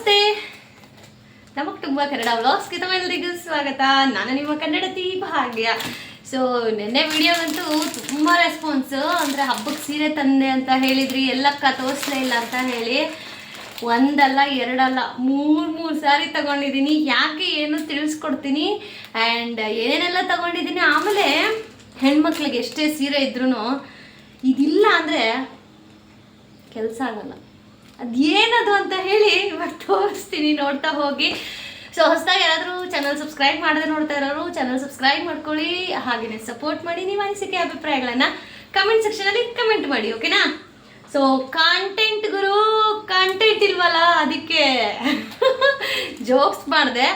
ನಮಸ್ತೆ. ನಮಗ್ ತುಂಬಾ ಕನ್ನಡ ವ್ಲಾಗ್ಸ್ಗೆ ತಮ್ಮೆಲ್ಲರಿಗೂ ಸ್ವಾಗತ. ನಾನು ನಿಮ್ಮ ಕನ್ನಡತಿ ಭಾಗ್ಯ. ಸೊ ನಿನ್ನೆ ವಿಡಿಯೋಗಂತೂ ತುಂಬಾ ರೆಸ್ಪಾನ್ಸ್ ಅಂದ್ರೆ ಹಬ್ಬಕ್ಕೆ ಸೀರೆ ತಂದೆ ಅಂತ ಹೇಳಿದ್ರಿ, ಎಲ್ಲಕ್ಕ ತೋರಿಸ್ಲೇ ಇಲ್ಲ ಅಂತ ಹೇಳಿ. ಒಂದಲ್ಲ, ಎರಡಲ್ಲ, ಮೂರು ಮೂರು ಸಾರಿ ತಗೊಂಡಿದ್ದೀನಿ. ಯಾಕೆ ಏನು ತಿಳಿಸ್ಕೊಡ್ತೀನಿ? ಆ್ಯಂಡ್ ಏನೇನೆಲ್ಲ ತಗೊಂಡಿದ್ದೀನಿ? ಆಮೇಲೆ ಹೆಣ್ಮಕ್ಳಿಗೆ ಎಷ್ಟೇ ಸೀರೆ ಇದ್ರೂ ಇದಿಲ್ಲ ಅಂದರೆ ಕೆಲಸ ಆಗಲ್ಲ. ಅದೇನದು ಅಂತ ಹೇಳಿ ಇವಾಗ ತೋರಿಸ್ತೀನಿ ನೋಡ್ತಾ ಹೋಗಿ. ಸೊ ಹೊಸದಾಗಿ ಯಾರಾದರೂ ಚಾನಲ್ ಸಬ್ಸ್ಕ್ರೈಬ್ ಮಾಡದೆ ನೋಡ್ತಾ ಇರೋರು ಚಾನಲ್ ಸಬ್ಸ್ಕ್ರೈಬ್ ಮಾಡ್ಕೊಳ್ಳಿ. ಹಾಗೆಯೇ ಸಪೋರ್ಟ್ ಮಾಡಿ ನೀವು ಅನಿಸಿಕೆ, ಅಭಿಪ್ರಾಯಗಳನ್ನು ಕಮೆಂಟ್ ಸೆಕ್ಷನಲ್ಲಿ ಕಮೆಂಟ್ ಮಾಡಿ ಓಕೆನಾ ಸೊ ಕಾಂಟೆಂಟ್ ಗುರು ಕಾಂಟೆಂಟ್ ಇಲ್ವಲ್ಲ ಅದಕ್ಕೆ ಜೋಕ್ಸ್ ಮಾಡಿದೆ.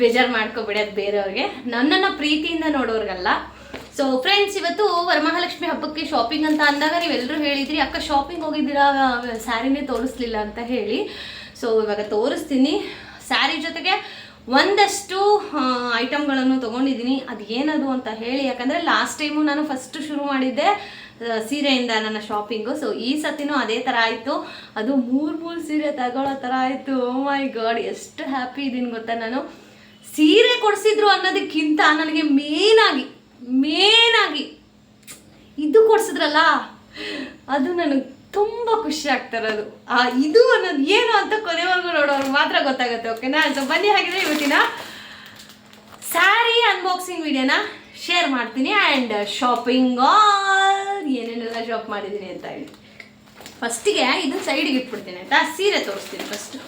ಬೇಜಾರು ಮಾಡ್ಕೊಬೇಡಿ, ಅದು ಬೇರೆಯವ್ರಿಗೆ. ನನ್ನನ್ನು ಪ್ರೀತಿಯಿಂದ ನೋಡೋರ್ಗಲ್ಲ. ಸೊ ಫ್ರೆಂಡ್ಸ್ ಇವತ್ತು ವರಮಹಾಲಕ್ಷ್ಮಿ ಹಬ್ಬಕ್ಕೆ ಶಾಪಿಂಗ್ ಅಂತ ಅಂದಾಗ ನೀವೆಲ್ಲರೂ ಹೇಳಿದ್ರಿ, ಅಕ್ಕ ಶಾಪಿಂಗ್ ಹೋಗಿದ್ದೀರಾ? ಸ್ಯಾರಿನೇ ತೋರಿಸ್ಲಿಲ್ಲ ಅಂತ ಹೇಳಿ. ಸೊ ಇವಾಗ ತೋರಿಸ್ತೀನಿ. ಸ್ಯಾರಿ ಜೊತೆಗೆ ಒಂದಷ್ಟು ಐಟಮ್ಗಳನ್ನು ತೊಗೊಂಡಿದ್ದೀನಿ. ಅದು ಏನದು ಅಂತ ಹೇಳಿ, ಯಾಕಂದರೆ ಲಾಸ್ಟ್ ಟೈಮು ನಾನು ಫಸ್ಟ್ ಶುರು ಮಾಡಿದ್ದೆ ಸೀರೆಯಿಂದ ನನ್ನ ಶಾಪಿಂಗು ಸೊ ಈ ಸತಿನೂ ಅದೇ ಥರ ಆಯಿತು. ಅದು ಮೂರು ಮೂರು ಸೀರೆ ತಗೊಳ್ಳೋ ಥರ ಆಯಿತು. ಓ ಮೈ ಗಾಡ್ ಎಷ್ಟು ಹ್ಯಾಪಿ ಇದ್ದೀನಿ ಗೊತ್ತಾ ನಾನು. ಸೀರೆ ಕೊಡಿಸಿದ್ರು ಅನ್ನೋದಕ್ಕಿಂತ ನನಗೆ ಮೇನಾಗಿ ಮೇನಾಗಿ ಇದು ಕೊಡ್ಸಿದ್ರಲ್ಲ, ಅದು ನನಗೆ ತುಂಬ ಖುಷಿ ಆಗ್ತಿರೋದು ಆ ಇದು ಅನ್ನೋದು ಏನು ಅಂತ ಕೊನೆವರೆಗೂ ನೋಡೋರು ಮಾತ್ರ ಗೊತ್ತಾಗುತ್ತೆ ಓಕೆನಾ ಸೊ ಬನ್ನಿ ಹಾಗಿದ್ರೆ ಇವತ್ತಿನ ಸ್ಯಾರಿ ಅನ್ಬಾಕ್ಸಿಂಗ್ ವಿಡಿಯೋನ ಶೇರ್ ಮಾಡ್ತೀನಿ ಆ್ಯಂಡ್ ಶಾಪಿಂಗ್ ಆಲ್ ಏನೇನೆಲ್ಲ ಶಾಪ್ ಮಾಡಿದ್ದೀನಿ ಅಂತ ಹೇಳಿ. ಫಸ್ಟಿಗೆ ಇದನ್ನ ಸೈಡಿಗೆ ಇಟ್ಬಿಡ್ತೀನಿ, ಆಯ್ತಾ? ಸೀರೆ ತೋರಿಸ್ತೀನಿ ಫಸ್ಟು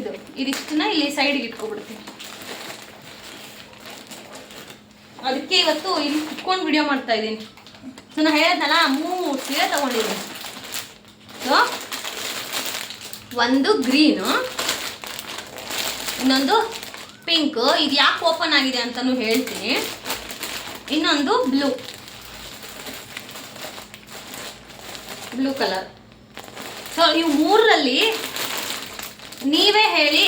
ಇದು ಇದಿಷ್ಟನ್ನ ಇಲ್ಲಿ ಸೈಡಿಗೆ ಇಟ್ಕೊಬಿಡ್ತೀನಿ. ಅದಕ್ಕೆ ಇವತ್ತು ಇಲ್ಲಿ ಇಟ್ಕೊಂಡು ವಿಡಿಯೋ ಮಾಡ್ತಾ ಇದ್ದೀನಿ. ಸೊ ನಾನು ಹೇಳಿದ್ನಲ್ಲ, ಮೂರು ಸೀರೆ ತಗೊಂಡಿದ್ದೀನಿ. ಸೊ ಒಂದು ಗ್ರೀನು ಇನ್ನೊಂದು ಪಿಂಕ್ ಇದು ಯಾಕೆ ಓಪನ್ ಆಗಿದೆ ಅಂತಲೂ ಹೇಳ್ತೀನಿ. ಇನ್ನೊಂದು ಬ್ಲೂ ಬ್ಲೂ ಕಲರ್ ಸೊ ಇವು ಮೂರರಲ್ಲಿ ನೀವೇ ಹೇಳಿ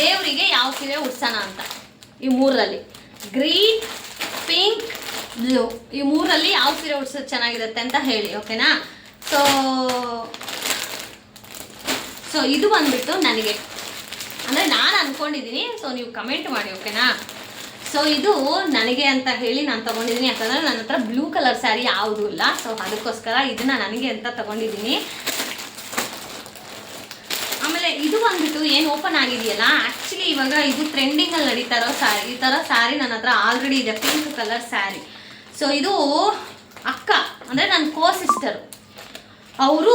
ದೇವರಿಗೆ ಯಾವ ಸೀರೆ ಉಡ್ಸೋಣ ಅಂತ. ಈ ಮೂರಲ್ಲಿ ಗ್ರೀನ್ ಪಿಂಕ್ ಬ್ಲೂ ಈ ಮೂರಲ್ಲಿ ಯಾವ ಸೀರೆ ಉಡ್ಸೋದು ಚೆನ್ನಾಗಿರುತ್ತೆ ಅಂತ ಹೇಳಿ ಓಕೆನಾ ಸೊ ಸೊ ಇದು ಬಂದ್ಬಿಟ್ಟು ನನಗೆ. ಅಂದರೆ ನಾನು ಅಂದ್ಕೊಂಡಿದ್ದೀನಿ ಸೊ ನೀವು ಕಮೆಂಟ್ ಮಾಡಿ ಓಕೆನಾ ಸೊ ಇದು ನನಗೆ ಅಂತ ಹೇಳಿ ನಾನು ತೊಗೊಂಡಿದ್ದೀನಿ, ಯಾಕಂದರೆ ನನ್ನ ಹತ್ರ ಬ್ಲೂ ಕಲರ್ ಸ್ಯಾರಿ ಯಾವುದೂ ಇಲ್ಲ. ಸೊ ಅದಕ್ಕೋಸ್ಕರ ಇದನ್ನು ನನಗೆ ಅಂತ ತೊಗೊಂಡಿದ್ದೀನಿ. ಇದು ಬಂದ್ಬಿಟ್ಟು ಏನು ಓಪನ್ ಆಗಿದೆಯಲ್ಲ ಆ್ಯಕ್ಚುಲಿ ಇವಾಗ ಇದು ಟ್ರೆಂಡಿಂಗಲ್ಲಿ ನಡೀತಾ ಇರೋ ಸ್ಯಾರಿ ಈ ಥರ ಸ್ಯಾರಿ ನನ್ನ ಹತ್ರ ಆಲ್ರೆಡಿ ಇದೆ ಪಿಂಕ್ ಕಲರ್ ಸ್ಯಾರಿ ಸೊ ಇದು ಅಕ್ಕ, ಅಂದ್ರೆ ನನ್ನ ಕೋ ಸಿಸ್ಟರು ಅವರು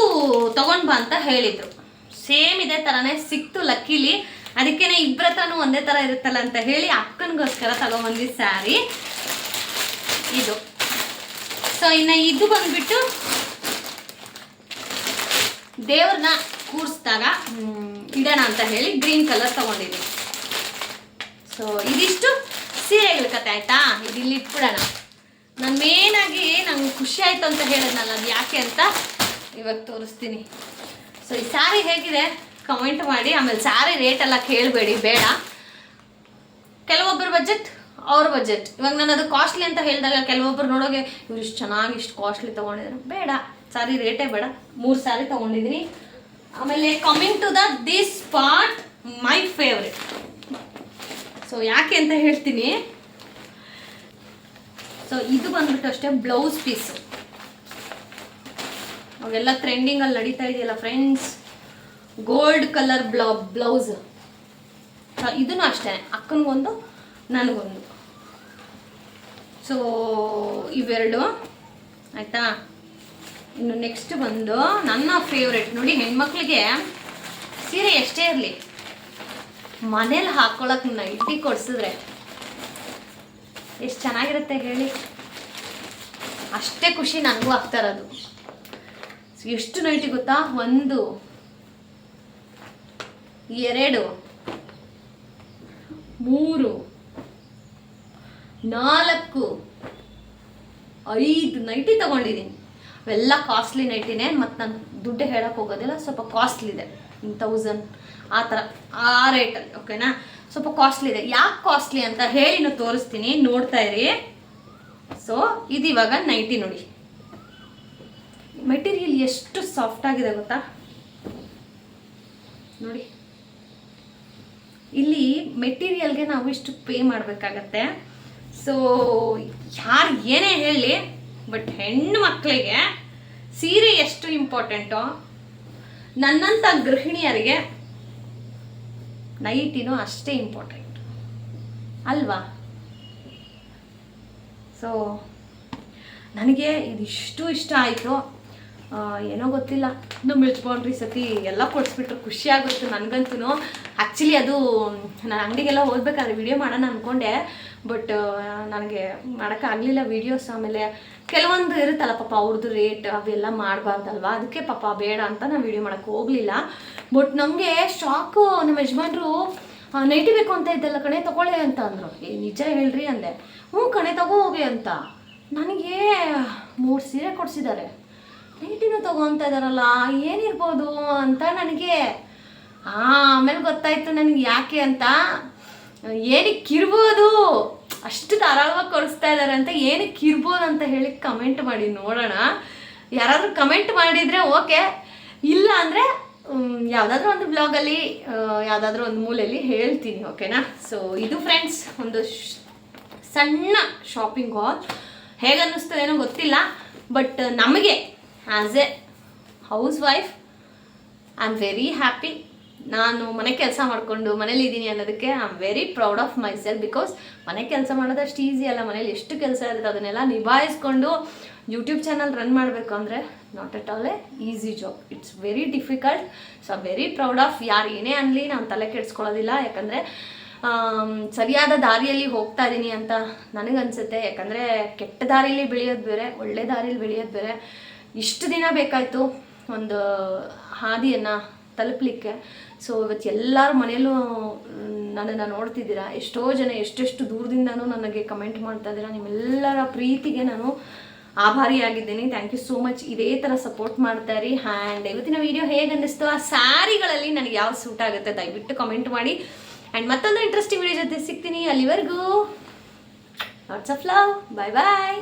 ತಗೊಂಡ್ ಬಾ ಅಂತ ಹೇಳಿದ್ರು. ಸೇಮ್ ಇದೆ ಥರನೇ ಸಿಕ್ತು ಲಕ್ಕಿಲಿ ಅದಕ್ಕೇನೆ ಇಬ್ಬರ ಹತ್ರನೂ ಒಂದೇ ಥರ ಇರುತ್ತಲ್ಲ ಅಂತ ಹೇಳಿ ಅಕ್ಕನಿಗೋಸ್ಕರ ತಗೊಂಡ್ಬಂದಿದ್ ಸ್ಯಾರಿ ಇದು. ಸೊ ಇನ್ನು ಇದು ಬಂದ್ಬಿಟ್ಟು ದೇವ್ರನ್ನ ಕೂರಿಸಿದಾಗ ಇಡೋಣ ಅಂತ ಹೇಳಿ ಗ್ರೀನ್ ಕಲರ್ ತಗೊಂಡಿದ್ದೀನಿ. ಸೊ ಇದಿಷ್ಟು ಸೀರೆಗಳ ಕತೆ ಆಯ್ತಾ? ಇದು ಇಲ್ಲಿ ಇಟ್ಬಿಡೋಣ. ನಾನು ಮೇನಾಗಿ ನಂಗೆ ಖುಷಿ ಆಯ್ತು ಅಂತ ಹೇಳಿದ್ನಲ್ಲ, ಅದು ಯಾಕೆ ಅಂತ ಇವಾಗ ತೋರಿಸ್ತೀನಿ. ಸೊ ಈ ಸ್ಯಾರಿ ಹೇಗಿದೆ? ಕಮೆಂಟ್ ಮಾಡಿ. ಆಮೇಲೆ ಸ್ಯಾರಿ ರೇಟ್ ಎಲ್ಲ ಕೇಳಬೇಡಿ, ಬೇಡ. ಕೆಲವೊಬ್ಬರ ಬಜೆಟ್ ಅವ್ರ ಬಜೆಟ್ ಇವಾಗ ನಾನು ಅದು ಕಾಸ್ಟ್ಲಿ ಅಂತ ಹೇಳಿದಾಗ ಕೆಲವೊಬ್ಬರು ನೋಡೋಗೆ ಇವ್ರು ಇಷ್ಟು ಚೆನ್ನಾಗಿ ಇಷ್ಟು ಕಾಸ್ಟ್ಲಿ ತೊಗೊಂಡಿದ್ರು. ಬೇಡ ಸಾರಿ ರೇಟೇ ಬೇಡ. ಮೂರು ಸ್ಯಾರಿ ತೊಗೊಂಡಿದ್ದೀನಿ. ಆಮೇಲೆ coming to the this part my favourite so ಯಾಕೆ ಅಂತ ಹೇಳ್ತೀನಿ? ಸೊ ಇದು ಬಂದ್ಬಿಟ್ಟು ಅಷ್ಟೇ ಬ್ಲೌಸ್ ಪೀಸು ಅವೆಲ್ಲ ಟ್ರೆಂಡಿಂಗಲ್ಲಿ ನಡೀತಾ ಇದೆಯಲ್ಲ friends gold colour blouse blouse ಇದನ್ನು ಅಷ್ಟೇ, ಅಕ್ಕನಿಗೊಂದು, ನನಗೊಂದು. ಸೊ ಇವೆರಡು. ಆಯಿತಾ? ಇನ್ನು ನೆಕ್ಸ್ಟ್ ಬಂದು ನನ್ನ ಫೇವ್ರೆಟ್ ನೋಡಿ ಹೆಣ್ಮಕ್ಳಿಗೆ ಸೀರೆ ಎಷ್ಟೇ ಇರಲಿ, ಮನೇಲಿ ಹಾಕ್ಕೊಳಕ್ಕೆ ನೈಟಿ ಕೊಡ್ಸಿದ್ರೆ ಎಷ್ಟು ಚೆನ್ನಾಗಿರುತ್ತೆ ಹೇಳಿ. ಅಷ್ಟೇ ಖುಷಿ ನನಗೂ ಆಗ್ತಾ ಇರೋದು. ಎಷ್ಟು ನೈಟಿ ಗೊತ್ತಾ? ಒಂದು, ಎರಡು, ಮೂರು, ನಾಲ್ಕು, ಐದು ನೈಟಿ ತಗೊಂಡಿದ್ದೀನಿ. ಅವೆಲ್ಲ ಕಾಸ್ಟ್ಲಿ ನೈಟಿನೇ ಮತ್ತು ನಾನು ದುಡ್ಡು ಹೇಳಕ್ಕೆ ಹೋಗೋದಿಲ್ಲ, ಸ್ವಲ್ಪ ಕಾಸ್ಟ್ಲಿ ಇದೆ. ತೌಸಂಡ್ ಆ ಥರ, ಆ ರೇಟಲ್ಲಿ ಓಕೆನಾ ಸ್ವಲ್ಪ ಕಾಸ್ಟ್ಲಿ ಇದೆ. ಯಾಕೆ ಕಾಸ್ಟ್ಲಿ ಅಂತ ಹೇಳಿ ನಾನು ತೋರಿಸ್ತೀನಿ, ನೋಡ್ತಾ ಇರಿ. ಸೊ ಇದು ಇವಾಗ ನೈಟಿ ನೋಡಿ. ಮೆಟೀರಿಯಲ್ ಎಷ್ಟು ಸಾಫ್ಟ್ ಆಗಿದೆ ಗೊತ್ತಾ? ನೋಡಿ. ಇಲ್ಲಿ ಮೆಟೀರಿಯಲ್ಗೆ ನಾವು ಇಷ್ಟು ಪೇ ಮಾಡಬೇಕಾಗತ್ತೆ. ಸೊ ಯಾರು ಏನೇ ಹೇಳಿ ಬಟ್ ಹೆಣ್ಣು ಮಕ್ಕಳಿಗೆ ಸೀರೆ ಎಷ್ಟು ಇಂಪಾರ್ಟೆಂಟೋ ನನ್ನಂಥ ಗೃಹಿಣಿಯರಿಗೆ ನೈಟಿನೂ ಅಷ್ಟೇ ಇಂಪಾರ್ಟೆಂಟ್ ಅಲ್ವಾ? ಸೊ ನನಗೆ ಇದಿಷ್ಟು ಇಷ್ಟ ಆಯಿತು. ಏನೋ ಗೊತ್ತಿಲ್ಲ. ನಮ್ಮ ಮಿಳ್ಸ್ಕೊಂಡ್ರಿ ಸತಿ ಎಲ್ಲ ಕೊಡಿಸ್ಬಿಟ್ರು. ಖುಷಿ ಆಗುತ್ತೆ ನನಗಂತೂ ಆ್ಯಕ್ಚುಲಿ ಅದು ನಾನು ಅಂಗಡಿಗೆಲ್ಲ ಹೋಗ್ಬೇಕಾದ್ರೆ ವಿಡಿಯೋ ಮಾಡೋಣ ಅಂದ್ಕೊಂಡೆ ಬಟ್ ನನಗೆ ಮಾಡೋಕ್ಕಾಗಲಿಲ್ಲ ವೀಡಿಯೋಸ್ ಆಮೇಲೆ. ಕೆಲವೊಂದು ಇರುತ್ತಲ್ಲ ಪಾಪ ಅವ್ರದ್ದು ರೇಟ್ ಅವೆಲ್ಲ ಮಾಡಬಾರ್ದಲ್ವ? ಅದಕ್ಕೆ ಪಾಪ ಬೇಡ ಅಂತ ನಾನು ವಿಡಿಯೋ ಮಾಡೋಕ್ಕೆ ಹೋಗಲಿಲ್ಲ. ಬಟ್ ನಮಗೆ ಶಾಕು ನಮ್ಮ ಯಜಮಾನ್ರು ನೈಟಿ ಬೇಕು ಅಂತ ಇದ್ದಲ್ಲ ಕಣೆ, ತಗೊಳ್ಳಿ ಅಂತ ಅಂದರು. ಏ, ನಿಜ ಹೇಳ್ರಿ ಅಂದೆ. ಹ್ಞೂ ಕಣೆ, ತಗೋ ಹೋಗಿ ಅಂತ. ನನಗೆ ಮೂರು ಸೀರೆ ಕೊಡಿಸಿದ್ದಾರೆ. ನೈಟಿನೂ ತಗೋಂತ ಇದಾರಲ್ಲ ಏನಿರ್ಬೋದು ಅಂತ ನನಗೆ, ಆಮೇಲೆ ಗೊತ್ತಾಯ್ತು ನನಗೆ ಯಾಕೆ ಅಂತ. ಏನಕ್ಕೆ ಇರ್ಬೋದು? ಅಷ್ಟು ಧಾರಾಳವಾಗಿ ಕೊಡಿಸ್ತಾ ಇದ್ದಾರೆ ಅಂತ ಏನಕ್ಕೆ ಇರ್ಬೋದು ಅಂತ ಹೇಳಿ ಕಮೆಂಟ್ ಮಾಡಿ ನೋಡೋಣ. ಯಾರಾದರೂ ಕಮೆಂಟ್ ಮಾಡಿದರೆ ಓಕೆ ಇಲ್ಲ ಅಂದರೆ ಯಾವುದಾದ್ರೂ ಒಂದು ಬ್ಲಾಗಲ್ಲಿ ಯಾವುದಾದ್ರೂ ಒಂದು ಮೂಲೆಯಲ್ಲಿ ಹೇಳ್ತೀನಿ ಓಕೆನಾ ಸೊ ಇದು ಫ್ರೆಂಡ್ಸ್ ಒಂದು ಸಣ್ಣ ಶಾಪಿಂಗ್ ಹಾಲ್ ಹೇಗೆ ಅನ್ನಿಸ್ತದೇನೋ ಗೊತ್ತಿಲ್ಲ ಬಟ್ ನಮಗೆ as a housewife I am very happy ನಾನು ಮನೆ ಕೆಲಸ ಮಾಡಿಕೊಂಡು ಮನೇಲಿ ಇದ್ದೀನಿ ಅನ್ನೋದಕ್ಕೆ I am very proud of myself because ಮನೆ ಕೆಲಸ ಮಾಡೋದು ಅಷ್ಟು ಈಸಿ ಅಲ್ಲ. ಮನೇಲಿ ಎಷ್ಟು ಕೆಲಸ ಇರುತ್ತೆ ಅದನ್ನೆಲ್ಲ ನಿಭಾಯಿಸ್ಕೊಂಡು ಯೂಟ್ಯೂಬ್ ಚಾನಲ್ ರನ್ ಮಾಡಬೇಕು ಅಂದರೆ not at all a easy job it's very difficult so very proud of ಯಾರು ಏನೇ ಅನ್ನಲಿ ನಾನು ತಲೆ ಕೆಡಿಸ್ಕೊಳ್ಳೋದಿಲ್ಲ. ಯಾಕಂದರೆ ಸರಿಯಾದ ದಾರಿಯಲ್ಲಿ ಹೋಗ್ತಾ ಇದ್ದೀನಿ ಅಂತ ನನಗನ್ಸುತ್ತೆ. ಯಾಕಂದರೆ ಕೆಟ್ಟ ದಾರಿಯಲ್ಲಿ ಬೆಳೆಯೋದು ಬೇರೆ, ಒಳ್ಳೆ ದಾರಿಯಲ್ಲಿ ಬೆಳೆಯೋದು ಬೇರೆ. ಇಷ್ಟು ದಿನ ಬೇಕಾಯಿತು ಒಂದು ಹಾದಿಯನ್ನು ತಲುಪಲಿಕ್ಕೆ. ಸೊ ಇವತ್ತು ಎಲ್ಲರ ಮನೆಯಲ್ಲೂ ನನ್ನನ್ನು ನೋಡ್ತಿದ್ದೀರಾ? ಎಷ್ಟೋ ಜನ ಎಷ್ಟೆಷ್ಟು ದೂರದಿಂದನೂ ನನಗೆ ಕಮೆಂಟ್ ಮಾಡ್ತಾ ಇದ್ದೀರಾ? ನಿಮ್ಮೆಲ್ಲರ ಪ್ರೀತಿಗೆ ನಾನು ಆಭಾರಿಯಾಗಿದ್ದೀನಿ. ಥ್ಯಾಂಕ್ ಯು ಸೋ ಮಚ್ ಇದೇ ಥರ ಸಪೋರ್ಟ್ ಮಾಡ್ತಾ ಇರಿ. ಆ್ಯಂಡ್ ಇವತ್ತಿನ ವಿಡಿಯೋ ಹೇಗೆ ಅನ್ನಿಸ್ತು ಆ ಸ್ಯಾರಿಗಳಲ್ಲಿ ನನಗೆ ಯಾವ ಸೂಟ್ ಆಗುತ್ತೆ? ದಯವಿಟ್ಟು ಕಮೆಂಟ್ ಮಾಡಿ. ಆ್ಯಂಡ್ ಮತ್ತೊಂದು ಇಂಟ್ರೆಸ್ಟಿಂಗ್ ವಿಡಿಯೋ ಜೊತೆ ಸಿಗ್ತೀನಿ ಅಲ್ಲಿವರೆಗೂ. Lots of love bye bye